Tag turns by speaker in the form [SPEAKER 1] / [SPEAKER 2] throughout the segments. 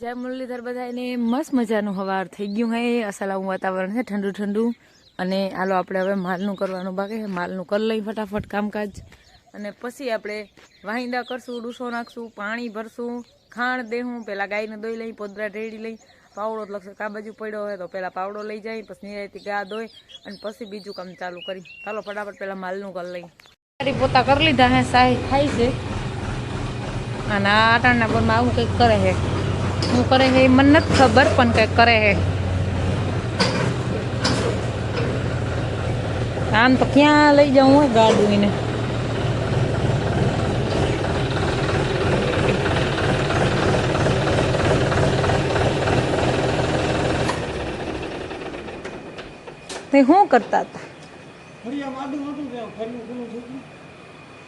[SPEAKER 1] જય મુરલીધર બધાને મસ્ત મજાનું હવાર થઈ ગયું હે અસલાવું વાતાવરણ છે ઠંડુ ઠંડુ. અને આલો આપણે હવે માલનું કરવાનું બાકી છે માલનું કરી લઈ ફટાફટ કામકાજ. અને પછી આપણે વાહિંદા કરશું ડૂસો નાખશું પાણી ભરશું ખાણ દેહું પેલા ગાયને દોઈ લઈ પોદરા ઢેડી લઈ. પાવડો લખશે કા બાજુ પડ્યો હોય તો પેલા પાવડો લઈ જાય પછી નિરાયથી ગા દોય અને પછી બીજું કામ ચાલુ કરી. ચાલો ફટાફટ પેલા માલનું કરી લઈ. પોતા કરી લીધા હે સાહેબ. થાય છે. અને આ આટાણના પરમાં આવું કંઈક કરે છે શું કરે છે એ મને નથી ખબર પણ કંઈક કરે છે આમ તો ક્યાં લઈ જાઉં હોય ગાડું એને તે શું કરતા હતા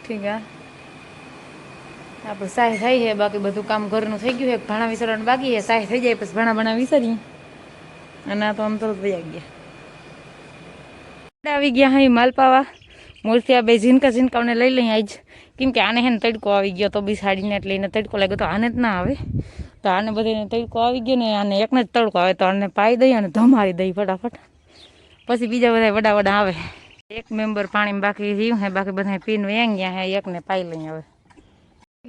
[SPEAKER 1] ઠીક હે આપણે સાહે થઈ છે, બાકી બધું કામ ઘરનું થઈ ગયું છે. ભાણા વિસરવાનું બાકી છે સાહી થઈ જાય પછી ભાણા ભાણા વિસરીએ. અને આ તો આમ તરત વયા ગયા. આવી ગયા હા માલપાવા. મૂર્તિયા બે ઝીનકા ઝીનકાઓને લઈ લઈએ આજ. કેમ કે આને હે ને તડકો આવી ગયો, તો બી સાડીને એટલે એને તડકો લાગ્યો, તો આને જ ના આવે. તો આને બધાને તડકો આવી ગયો ને, આને એકને જ તડકો આવે, તો આને પાઈ દઈએ અને ધમારી દઈએ ફટાફટ. પછી બીજા બધા વડા વડા આવે. એક મેમ્બર પાણીમાં બાકી રહ્યું હે, બાકી બધા પીને વેંગ ગયા હે, એકને પાઈ લઈ આવે.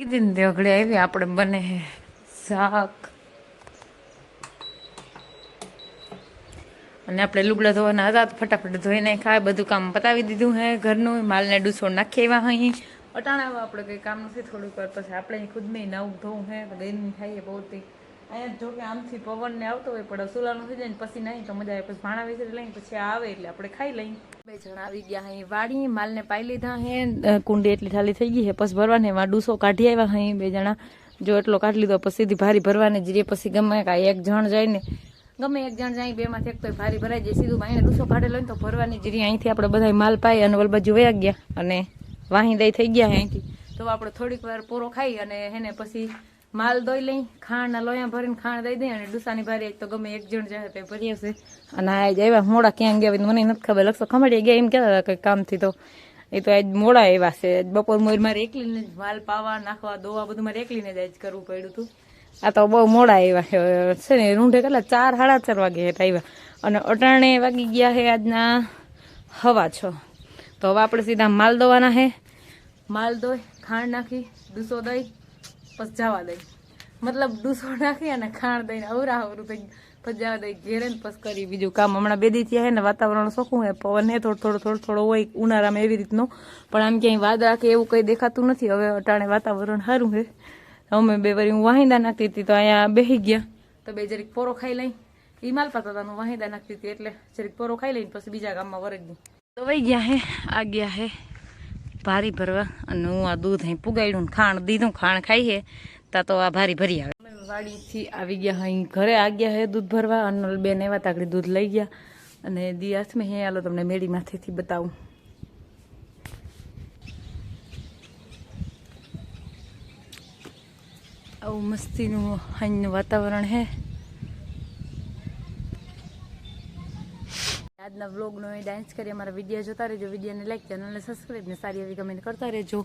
[SPEAKER 1] કીધી ને દેવઘડે આવી, આપણે બને શાક. અને આપણે લુગડા ધોવાના હતા તો ફટાફટ ધોઈ નાખ્યા. બધું કામ પતાવી દીધું હે ઘરનું. માલને ડૂસો નાખી આવ્યા અહીં. અટાણા આપણે કંઈ કામ નથી થોડુંક વાર પછી આપણે ખુદને નવું ધોવું હે. તો બેન થાય બહુ અહીંયા જો કે આમથી પવન ને આવતો હોય, પણ સુલાનું થઈ જાય ને પછી નહીં, તો મજા આવે. પછી ભાણા વિસરી લઈએ પછી આવે એટલે આપણે ખાઈ લઈએ. બે જણા આવી ગયા અહીં વાડી, માલને પાઈ લીધા હે કુંડી એટલી ખાલી થઈ ગઈ હે. પછી ભરવાને એમાં ડૂસો કાઢી આવ્યા અહીં બે જણા. જો એટલો કાઢી લીધો, પછી સીધી ભારી ભરવાની જઈએ પછી ગમે કાંઈ એક જણ જાય ને, ગમે એક જણ જાય, બેમાંથી એક તો ભારી ભરાઈ જાય. સીધું ભાઈને ડૂસો કાઢેલો ને તો ભરવાની જીરી અહીંથી આપણે બધા માલ પાઈ અને ઓલ બાજુ વયા ગયા. અને વાહી દઈ થઈ ગયા અહીંથી. તો આપણે થોડીક વાર પૂરો ખાઈ અને હેને પછી માલ દોઈ લઈ ખાંડના લોયા ભરીને ખાંડ દઈ દઈ અને ડુસાની ભારી તો ગમે એક જણ જાય તે ભરી હશે. અને આ જ આવ્યા, મોડા ક્યાં ગયા મને નથી ખબર. લક્ષો ખમડીએ ગયા એમ કહેતા હતા કંઈક કામથી તો. એ તો આજ મોડા આવ્યા છે. આજ બપોર મોર મારે એકલીને જ માલ પાવા, નાખવા દોવા બધું મારે એકલીને જ આજ કરવું પડ્યું હતું. આ તો બહુ મોડા છે. છે ને, રૂંઢે કેટલા? ચાર, સાડા ચાર વાગે હેઠ આવ્યા. અને અટાણે વાગી ગયા છે આજના હવા છ. તો હવે આપણે સીધા માલ દોવાના છે. માલ દોઈ, ખાંડ નાખી, ડૂસો દઈ પછી જવા દઈ. મતલબ ડૂસો નાખી અને ખાણ દઈને અવરા અવરું થઈ. પછી દઈ ઘેરે પછી કરી બીજું કામ. હમણાં બે દી થયા છે ને વાતાવરણ સોખું હે. પવન હે, થોડો થોડો થોડો થોડો હોય, ઉનાળામાં એવી રીતનો. પણ આમ ક્યાંય વાદળા કે એવું કંઈ દેખાતું નથી. હવે અટાણે વાતાવરણ સારું છે અમે બે વરી હું વાહિંદા નાખતી હતી તો અહીંયા બેસી ગયા. તો બે જરીક પોરો ખાઈ લઈ. એ માલ દાદાનું હું વાહિંદા નાખતી હતી એટલે જરીક પોરો ખાઈ લઈને પછી બીજા ગામમાં વરજ ગઈ. તો વહી ગયા હે, આ ગયા હે. ભારી ભરવા અને હું આ દૂધ અહીં પુગાડ્યું ખાણ દીધું, ખાણ ખાઈ હે તા તો આ ભારી ભરી આવે. અમે વાડીથી આવી ગયા, અહીં ઘરે આ ગયા હે દૂધ ભરવા અને બેન એવા તાકડી દૂધ લઈ ગયા. અને દી હાથમાં હે આલો, તમને મેળી માથેથી બતાવું. આવું મસ્તીનું અહીંનું વાતાવરણ હે. આજના વ્લોગનો એ ડાન્સ કરી અમારા વીડિયો જોતા રહેજો. વિડીયોને લાઈક ચેનલને સબસ્ક્રાઈબ ને સારી એવી કમેન્ટ કરતા રહેજો.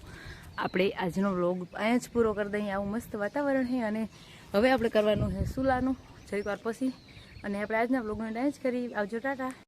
[SPEAKER 1] આપણે આજનો વ્લોગ અહીંયા જ પૂરો કરી દઈએ. આવું મસ્ત વાતાવરણ છે અને હવે આપણે કરવાનું છે સુલાનું. જરીક વાર પછી. અને આપણે આજના વ્લોગનો ડાન્સ કરી આવજો, ટાટા.